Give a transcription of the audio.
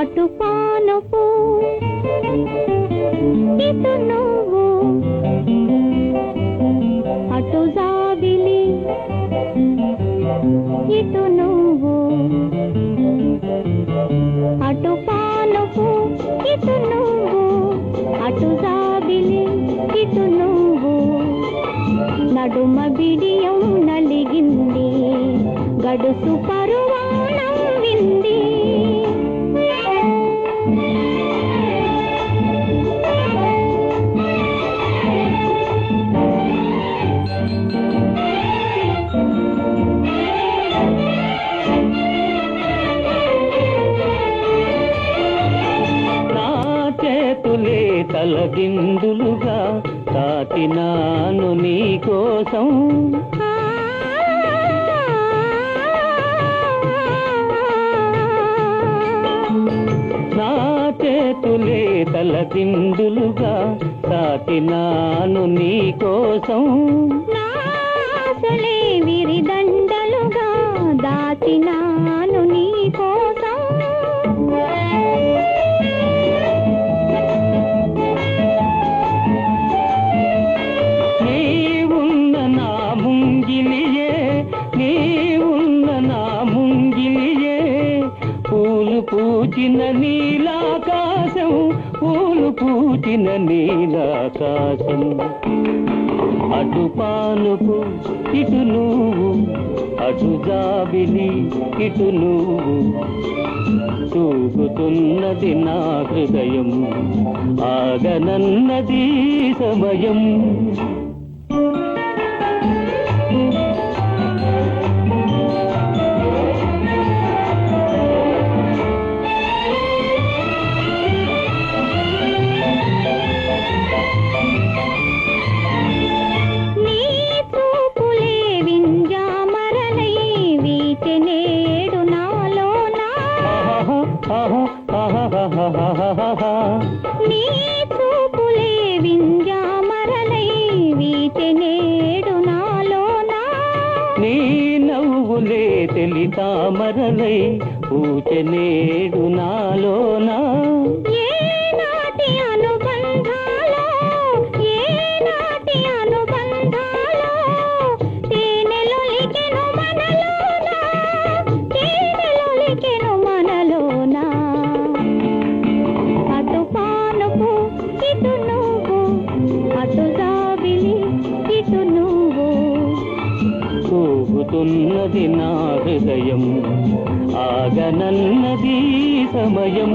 అటు పానపు. ఇటు నువ్వు అటు జాబిలి. ఇటు నువ్వు అటు పానపు. ఇటు నువ్వు అటు జాబిలి. ఇటు నువ్వు నడుమ బిడియం నలిగింది. గడుసు చేతులే తలగిందులుగా తాకినాను నీ కోసం నా చేతులే తలదిందులుగా తాకినాను నీ పూచిన నీలాకాశం పూలు పూచిన నీలాకాశం. అటు పానుపు ఇటు నువ్వు అటు జాబిలి ఇటు నువ్వు. తూగుతున్నది నా హృదయం ఆగనన్నది సమయం. నీ నవ్వులే తెలి తామరలై పూచెనేడు నాలోనా? ఆగుతున్నది నా హృదయం ఆగనన్నది సమయం.